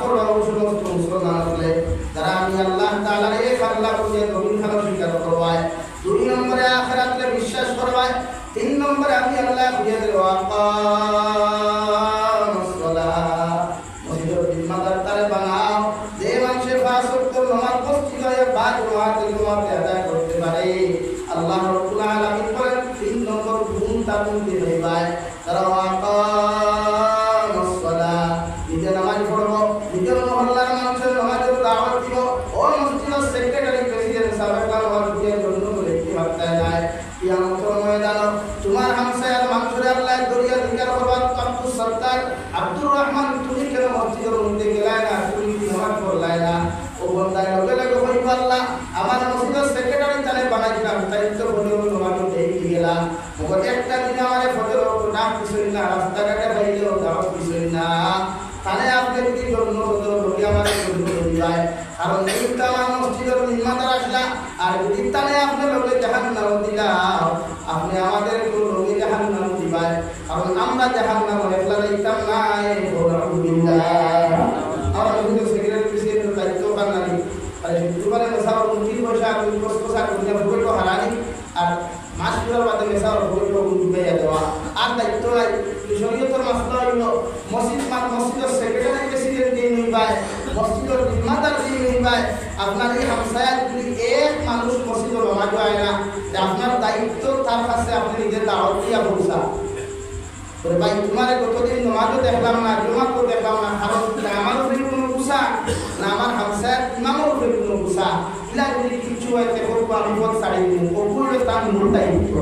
মুসলমান হলে আল্লাহ তাআলার এক আল্লাহ বলে নবীন খানা করবায় দুই নম্বরে আখিরাতে বিশ্বাস করবায়, তিন নম্বরে আমি আল্লাহ বুঝিয়ে দেব কিয়ামতের ময়দান তোমার হামসায়ার মানুষের আল্লাহ দরিয়া দিকার করবার আব্দুল সত্তার আব্দুর রহমান তুমি কেন মসজিদের মধ্যে গেলাই না, তুমি কি নামাজ পড়লাই আর যদি তাহলে আপনি আমরা জাহান নাম একলা দিতাম নাই আমরা কিন্তু সেক্রেটারি প্রেসিডেন্টের দায়িত্ব কার নারী আর, শুক্রবারে মেসাওয়ার উনত্রিশ পয়সা দুই পয়সা করে ভোট হারানি আর মাস পুরার বাদে মেসাওয়ার ভোট ডুবাইয়া দেওয়া। আর দায়িত্ব নাই। শরীয়তের মাসলা হইল মসজিদ মসজিদের সেক্রেটারি প্রেসিডেন্ট দিয়ে নিবায় মসজিদের নির্মাতার দিয়ে নিবায় আপনার এই হামসায়াত যদি এক মানুষ মসজিদে নামাজ হয় না। আপনার দায়িত্ব তার কাছে আপনি নিজের দাওয়াত দিয়া পৌঁছা বলে ভাই তোমার কতদিন নমাজও দেখলাম না জমাতও দেখলাম না কারণ না আমার উপরে কোনো গুসা না আমার হামসায়াত ইমামের উপরে কোনো গুসা ইলা যদি কিছু হয় দেখো আমি পথ ছাড়ি দিন ওগুলো তার মূল দায়িত্ব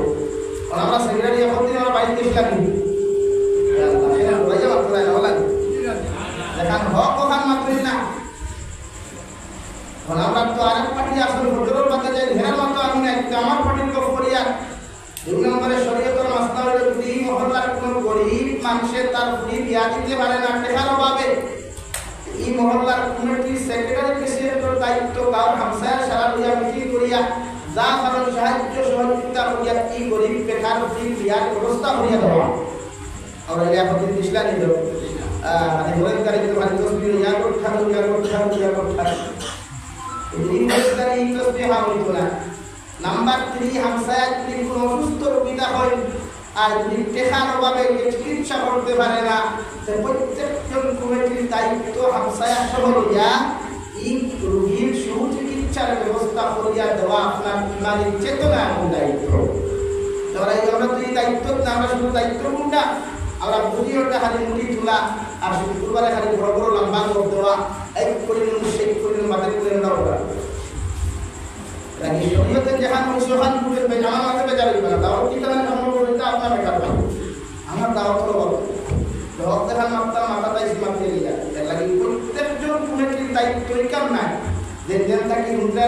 আমরা সেক্রেটারি এখন দিন আমার বাড়িতে গেছিলাম দেখান হক ওখান মাত্রই না আমরা তো আরেক পার্টি আসলে ভোটের মাথা যাই হেরার মতো আমি না কিন্তু আমার পার্টির লোক করিয়া দুই নম্বরে শরীয়তের মাসলা হলো যদি এই মহল্লার কোনো গরিব মানুষের তার ফ্রি বিয়া দিতে পারে না টেকার অভাবে এই মহল্লার কমিটির সেক্রেটারি প্রেসিডেন্টের দায়িত্ব কারণ হামসায়ার সারা লইয়া মিটিং করিয়া, যা কারণ সাহায্য সহযোগিতা করিয়া এই গরিব বেকার ফ্রি বিয়ার ব্যবস্থা করিয়া দেওয়া। আমরা এই এখন দিশলা নিল মানে বলেন তার কিন্তু মানে তসবির ইয়া করতে হবে ইয়া করতে হবে ইয়া করতে হবে ইংরেজদারি নাম্বার থ্রি হামসায়াত যদি কোনো অসুস্থ রোগীটা হয় আর যদি টেকার অভাবে চিকিৎসা করতে পারে না তো প্রত্যেকজন কমিটির দায়িত্ব হামসায়া সহ লইয়া এই রোগীর সুচিকিৎসার ব্যবস্থা করিয়া দেওয়া আপনার ইমানের চেতনা এবং দায়িত্ব। এই আমরা তো দায়িত্ব, না আমরা শুধু দায়িত্ব কোনটা আমরা বুঝি ওটা খালি মুড়ি তোলা আর শুক্রবারে খালি বড় বড় লম্বা করে দেওয়া এই করে নিন সেই করে নিন মাথায় করে। নেওয়া ওরা শরীয়তে যেখান মুসলমান পুরুষ বে আমার মাথায় বেজার হইবে না দাওয়াত কি কারণে ধর্ম করতে আপনার বেকার পাবে আমার দাওয়াত হলো বলো দাওয়াত দেখান মাত্রা মাথা তাই সীমা ফেলে যায় এর লাগি প্রত্যেকজন কমিটির দায়িত্ব কাম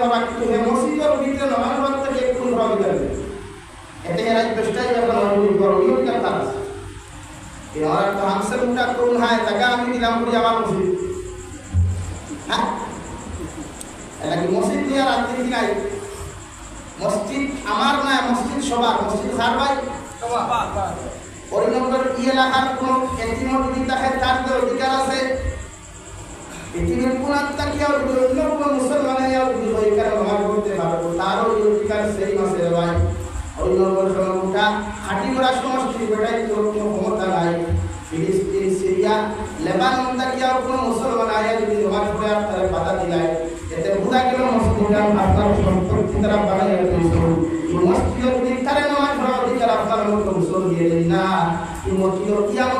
পারবা কিন্তু মসজিদের ভিতরে নামাজ পড়তে এক কুড়ি হবে। যাবে এতে এরা চেষ্টাই যখন অনুভব করো তার আছে এবার একটা হামসের উঠা করুন হ্যাঁ টাকা আমি দিলাম করি আমার মসজিদ। হ্যাঁ? এটা কি মসজিদ নিয়ে রাত্রি নাই? মসজিদ আমার না মসজিদ সবার। মসজিদ কার ভাই? নম্বর ই এলাকার কোন এতিমের যদি থাকে তার তো অধিকার আছে। পৃথিবীর কোন আত্মা কি আর অন্য কোন মুসলমানে আর যদি অধিকার ব্যবহার করতে পারব তারও ওই অধিকার সেই মাসে ভাই। ওই নম্বর সমস্যা খাটি করা সমষ্টি বেটাই তো কোনো ক্ষমতা নাই। ফিলিস্তিন, সিরিয়া, লেবানন তাকে আর কোনো মুসলমান আয়া যদি পড়ে আর তারা বাধা দিলায়, এতে বুঝা গেল মসজিদটা আপনার সম্পত্তি দ্বারা বানাই মসজিদ যদি তারা নামাজ পড়ার অধিকার আপনার মতো মুসল দিয়ে না। এই মসজিদ কিয়ামত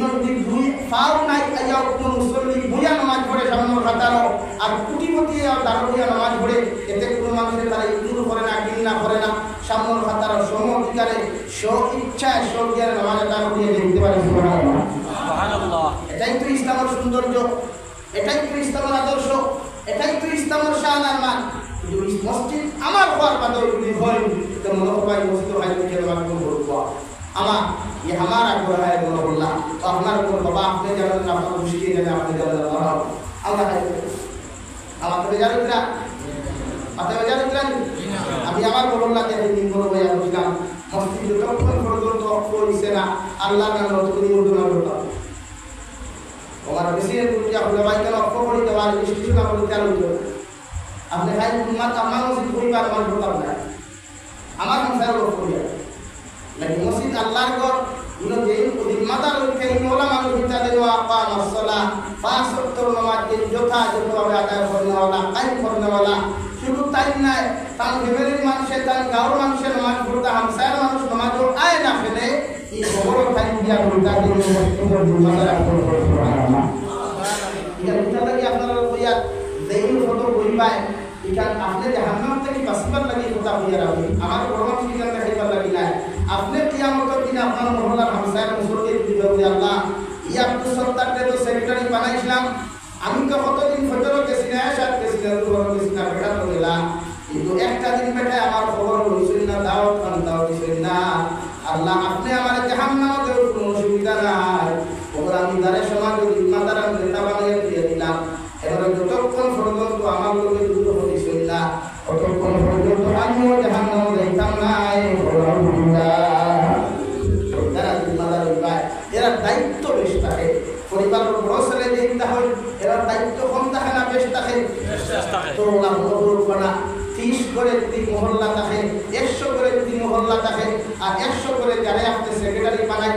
ইন্নর নাই আইয়া কোন নামাজ পড়ে সামান্য খাতার আর কুটিপতি দাঁড়িয়া নামাজ পড়ে এতে কোনো মানুষের তারা ইন্দুর করে না ঘৃণা করে না। সামান্য খাতার সম ইচ্ছায় নামাজ এটাই তো ইসলামের সৌন্দর্য এটাই তো আদর্শ এটাই তো ইসলামের শান আর মান। আমার হওয়ার বাদর হয় তো মনে আমার ইয়ে আমার আগ্রহ হয় মনে করলাম আপনার উপর বাবা আপনি জানেন আপনার খুশি জানেন আপনি জানেন আল্লাহ আমাকে জানেন না? আপনাকে জানেন না? আমি আমার কেন দিন করে দেওয়া আর কিছু কিছু আপনার আপনি খাই তোমার আমার মসজিদ আমার ঢোকাব না। আমার মসজিদ আল্লাহর ঘর ইনো যে উদিমাতার উঠে ইনোলা মানুষ হিতাদের আপা মসলা পাঁচ সত্তর নামাজ যে যথাযথভাবে আদায় করনেওয়ালা কাইম করনেওয়ালা শুধু তাই নাই তার ফ্যামিলির মানুষে, তার গাঁওর মানুষের নামাজ পড়তে হামসায়ের মানুষ নামাজ আয় না ফেলে, এই খবর টাইম দিয়া উল্টা দিয়ে মসজিদের উদিমাতার করে সুবহানাল্লাহ এটা উঠা লাগি আপনারা কইয়া দেইন দিন বানাইছিলাম। আমি তো কতদিন ফজর একটা দিন বেটা আমার খবর লইছেন না খান দাওয়াত দিছেন না। আল্লাহ, আপনি আমার জাহান্নামে দেওয়ার কোনো অসুবিধা নাই। ওগুলো আমি দ্বারে সমাজ মাতার আমি নেতা শরীরকারী মানে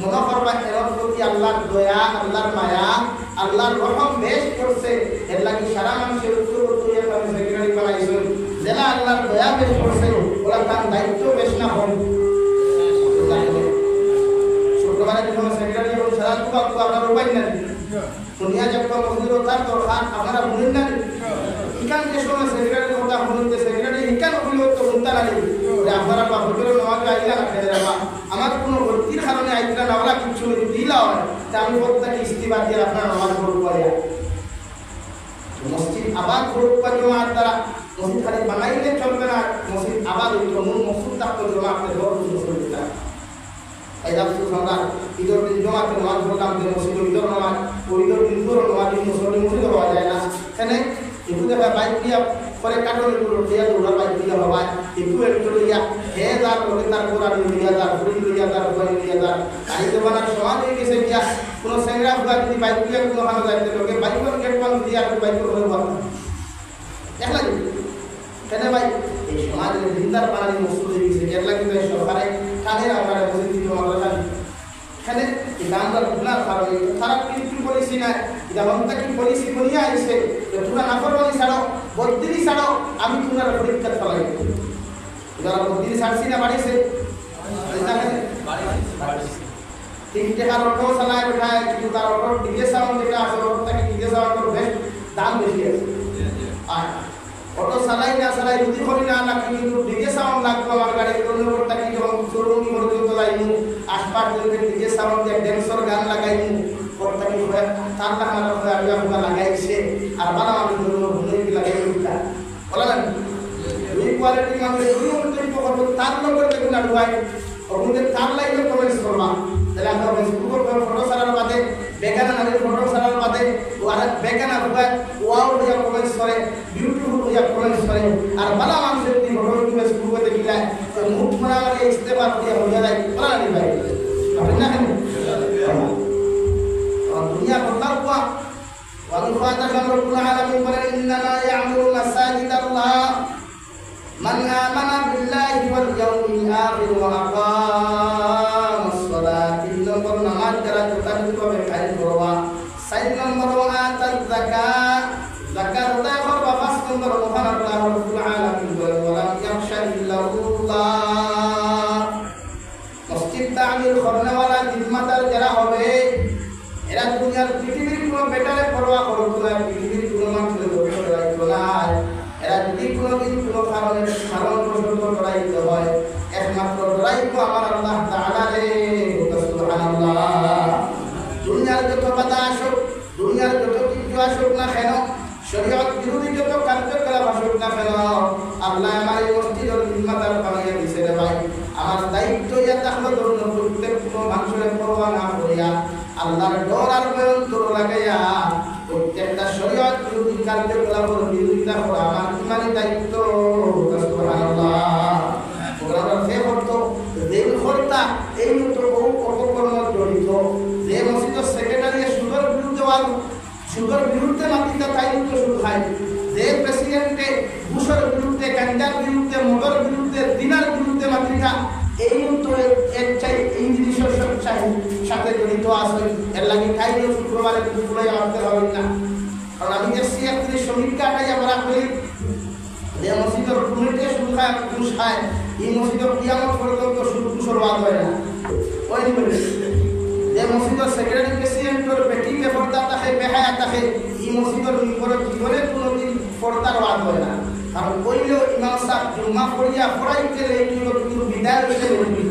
মুনাফরমা এর প্রতি আল্লাহর দয়া, আল্লাহর মায়া, আল্লাহর রহম বেশ করছে, এর লাগি সারা মানুষের উত্তর করিয়া তারা শরীরকারী বানাইছেন যারা আল্লাহর দয়া বেশ করছে ওরা তার দায়িত্ব বেশ না হন। শুক্রবারে যখন সেক্রেটারি এবং সারা সেক্রেটারি কথা ভুলতে সেক্রেটারি লাগে যে আপনারা বা হুজুরের নমাজ আইলা না রাখা আমার কোনো ভর্তির কারণে আইলা না ওরা কিছু দিলা হয়, তা আমি প্রত্যেকে ইস্তিফা দিয়ে আপনার নমাজ পারিয়া মসজিদ আবাদ করুক বা জমার দ্বারা মসজিদ খালি বানাইলে চলবে না, মসজিদ আবাদ হইল মূল মসজিদ থাকতো জমা আপনি বড় মুসলিম এই রাসূল সাল্লাল্লাহু ঈদের দিন জমাতে নামাজ পড়লাম যে মসজিদ ঈদের নামাজ, ওই ঈদের দিন পুরো নামাজ মুসলিম মসজিদ হওয়া যায় না। এখানে একটু দেখা বাইক দিয়া পরে কাটলে গুলো দিয়া দৌড়া বাইক দিয়া হওয়া একটু একটু দিয়া হে তার লোকে তার কোরআন দিয়া তার ফুরি দিয়া তার বই দিয়া তার গাড়ি দেবানার সমান হয়ে গেছে গিয়া কোনো সেংরা হুয়া যদি বাইক দিয়া কোনো হানো যাইতে লোকে বাইক গেট পান দিয়া বাইক হয়ে পারত দেখলা কেন ভাই? এই সমাজের দিনদার বানানি মসজিদ হয়ে গেছে এর লাগে তো সরকারে কানের আমরা মসজিদ দিতে মাদ্রাসা এখানে ইসলামদার গুনার কারণে। খারাপ কিন্তু পলিসি না? এটা হন্তা কি পলিসি বনিয়া আইছে। যে নাফরমানি ছাড়ো। বদ্দিনি ছাড়ো আমি তোমরা পরীক্ষা ফলাই যারা বদ্দিনি ছাড়ছি না বাড়িছে তিন টাকার অটো চালায় বেঠায় কিন্তু তার অটোর ডিজে সাউন্ড যেটা আছে অটো থেকে ডিজে সাউন্ডের বেশ দাম বেশি আছে। আর অটো চালাই না চালাই যদি করি না না কিন্তু ডিজে সাউন্ড লাগবে আমার গাড়ি কোনো করতে কি যখন শোরুম পর্যন্ত যাইমু আশপাশ থেকে ডিজে সাউন্ড দিয়ে ড্যান্সর গান লাগাইমু করতে কি হয় তার আমরা লাগাইছে। আর বালা আমি বলা এই কোয়ালিটি করব তার নম্বর দেখুন না ঢুকাই ওগুলোকে তার লাইনে কমেন্টস করবা। তাহলে আমরা ফেসবুক ফটো ছাড়ার বাদে বেগানা নারীর ফটো ও আর বেগানা ঢুকায় ওয়াও হইয়া কমেন্টস করে বিউটিফুল হইয়া কমেন্টস করে। আর বালা মানুষের যদি ফটো ফেসবুকে দেখিলায় মুখ মারা ইস্তেফা হইয়া হইয়া যায়। বলা নানি ভাই। আপনি warufatakum rabbul alamin fa innama ya'muru masajida Allah man amana billahi wal yawmil akhir wa aqama as-salata inna qurna hadra tutaddu bi hayy wa sayyidna marwa tazaka lakar la khawfa fastum bi rabbil rabbul alamin wa la yakhsha illa Allah এরা পৃথিবীর কোনো বেটারে পরোয়া করতো না, পৃথিবীর কোনো মানুষের লক্ষ্য রাখতো না। এরা যদি কোনোদিন কোনো কারণে কারণ পর্যন্ত লড়াইতে হয়, একমাত্র লড়াইতো আমার আল্লাহ তাআলা রে। দুনিয়ার যত বাধা আসুক, দুনিয়ার যত কিছু আসুক না কেন, শরীয়ত বিরোধী যত কার্যকলাপ আসুক না কেন, আল্লাহ আমার এই মসজিদের জিম্মাদার বানিয়ে দিছে রে ভাই আমার দায়িত্ব ইয়া থাকল ধরুন প্রত্যেক কোনো মানুষের পরোয়া না করিয়া আল্লাহর ডর আর ভয় অন্তর লাগাইয়া প্রত্যেকটা শরীয়ত বিরোধী কার্যকলাপের বিরোধিতা করা আমার ইমানি দায়িত্ব সুবহানাল্লাহ ওরা সে করতো যে কর্তা এই মতো বহু অপকর্ম জড়িত যে মসজিদের সেক্রেটারি সুদের বিরুদ্ধে ওয়াল সুদের বিরুদ্ধে মাতিটা তাই তো সুদ খায় যে প্রেসিডেন্টে বুশের বিরুদ্ধে গাঞ্জার বিরুদ্ধে মোটর বিরুদ্ধে দিনার বিরুদ্ধে মাতিটা এই মতো এক চাই এই চাই সাথে জড়িত আছে এর লাগে খাইলে শুক্রবারে দুপুরে আসতে হবে না। কারণ আমি সিএফ থেকে সমীক্ষাটাই আমরা করি যে মসজিদের সুদ খায় ঘুষ খায়, এই মসজিদের কিয়ামত পর্যন্ত সুদ ঘুষের বাদ হয় না। ওই যে মসজিদের সেক্রেটারি প্রেসিডেন্টের বেটি কে পর্দা থাকে, বেহায়া থাকে, এই মসজিদের উপরে জীবনে কোনোদিন পর্দার বাদ হয় না। কারণ কইলেও ইমাম সাহেব জুম্মা পড়িয়া পড়াইতে লেগিল কিন্তু বিদায় হইতে লেগিল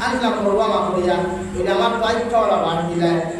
Ini adalah perubahan kuliah. Ini adalah baik kalau bahagia.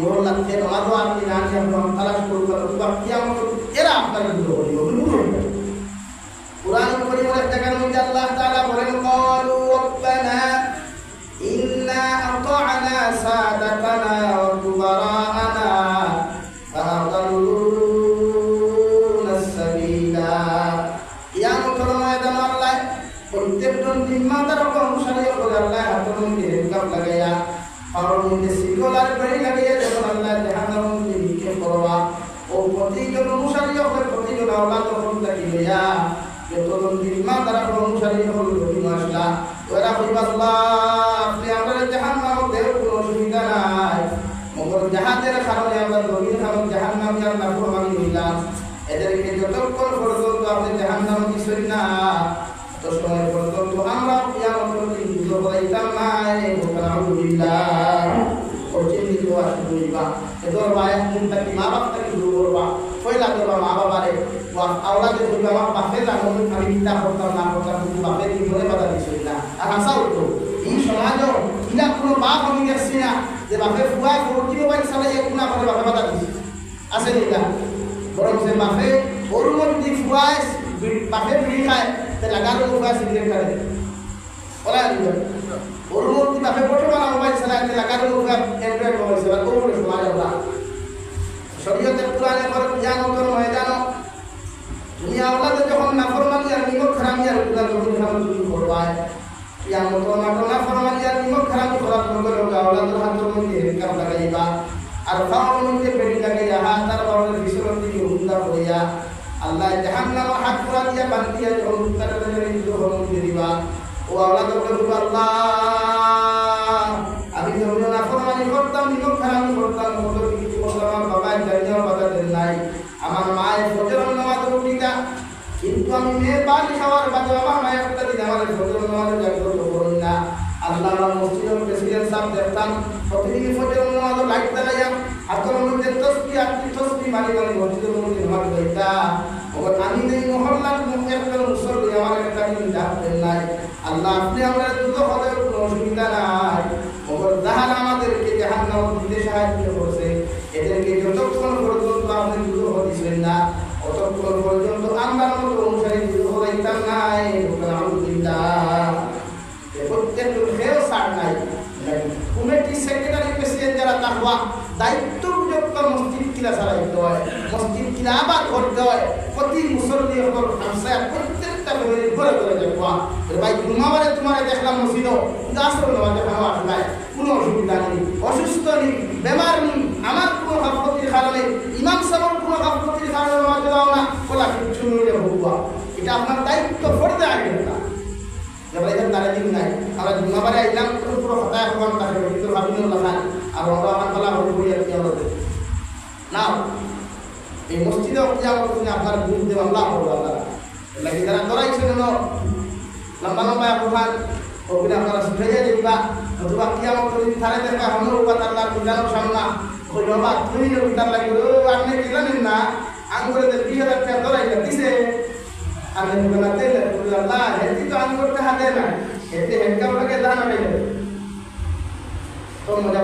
বড় লাগছে আমারও আমি নানি আমরা তালাশ করব তোমার কিয়ামত এরা আপনাকে দূর করিব দূর কোরআন করিমের এক জায়গার মধ্যে আল্লাহ তাআলা বলেন তাকে লইয়া যতজন জিম্মাদার অনুসারী হল রহিম আসলা ওরা হইবা আল্লাহ, আপনি আমরা জাহান্নাম দেব কোনো অসুবিধা নাই। মগর জাহাজের কারণে আমরা নবীর কারণ জাহান্নাম যার নাফরমানি হইলাম এদেরকে যতক্ষণ পর্যন্ত আপনি জাহান্নাম দিছেন না তো সময় পর্যন্ত আমরা কিয়ামতের দিন বুঝতে পাইতাম আলহামদুলিল্লাহ। কঠিন দিন আসুবিবা এদর বায়া মুনটা কি মা বাপ থেকে দূর করবা? পয়লা করবা মা বাবারে আওলাদে বলবে আমার বাপে জানো আমি চিন্তা করতাম না করতাম বাপের কি মনে বাধা দিছিল না আর আশা উঠতো এই সমাজও ইনা কোনো বাপ আমি দেখছি না যে বাপে ফুয়া কি মোবাইল চালাই এক গুণা করে বাপে বাধা দিছে আছে নিলা বরং সে বাপে ওর মধ্যে ফুয়ায় বাপে বিড়ি খায় তে লাগার ফুয়া সিগারেট খায় ওরা ওর মধ্যে বাপে বর্তমান মোবাইল চালায় তে লাগার ফুয়া অ্যান্ড্রয়েড মোবাইল চালায় মধ্যে সমাজ ওরা শরীয়তের কোরআনে বলে কিয়ামতের ময়দান তুমি আওলাদে যখন নাফরমানি আর নিমক খারামি আর উদার যখন খারাপ শুরু করবায় কিয়ামতের মাঠে নাফরমানি আর নিমক খারামি করার করবে লোক আওলাদের হাতের মধ্যে হেলকাপ লাগাইবা। আর ফাওয়ার মধ্যে পেটি লাগাইয়া হাত তার বাবার বিশ্বর দিকে হুন্দা হইয়া, আল্লাহ হাত আল্লাহ! বাদে আমার নামাজে আল্লাহ মসজিদের প্রেসিডেন্ট দেখতাম। প্রতিদিন নামাজ মধ্যে তসবি আটটি তসবি মারি মারি মসজিদের মধ্যে নামাজ লইতা ওর আমি নেই একটা নাই। আল্লাহ আপনি আমরা দ্রুত হলে কোনো অসুবিধা নাই। জাহান আমাদেরকে জাহান্নাম দিতে সাহায্য করছে প্রেসিডেন্ট যারা দায়িত্ব যুক্ত মসজিদ কিলা চালাইতে হয়। মসজিদ কিলা আবার করতে হয়। প্রতি মুসল্লি হল হামসায় প্রত্যেকটা ঘরে ঘরে ঘরে আসলে নেওয়া আসলাই কোনো অসুবিধা নেই। অসুস্থ নেই বেমার নেই। আমার কোনো গাফলতির কারণে ইমাম সাহেবের কোনো গাফলতির কারণে নেওয়া দেওয়া না। বলা কিছু এটা আপনার দায়িত্ব ফর্দে আগে না যেমন এখানে নাই। আমরা জুমাবারে আইলাম পুরো হতায় হবান তাকে কিন্তু হাবিনুল্লাহ খান আর ওরা আমার বলা হল বই আর কি আমাদের না এই মসজিদে অক্তিয়াম করছেন আপনার বিরুদ্ধে মামলা করব আপনারা লাগে যারা ধরাইছে কেন লম্বা লম্বা অপমান ওগুলো আপনারা শুধরাইয়া দিবা। অথবা কিয়ামত যদি থারে দেখা আমার উপর তার মিলানোর সামনা। ওই বাবা, তুমি তার লাগে, ও আপনি কি জানেন না? আঙ্গুরে দুই হাজার টাকা ধরাইলা দিছে। আমি বলতে আল্লাহ হেতি তো আঙ্গুরতে হাতে না হেতে হেডকাপ লাগে দানা পাইলে তো মজা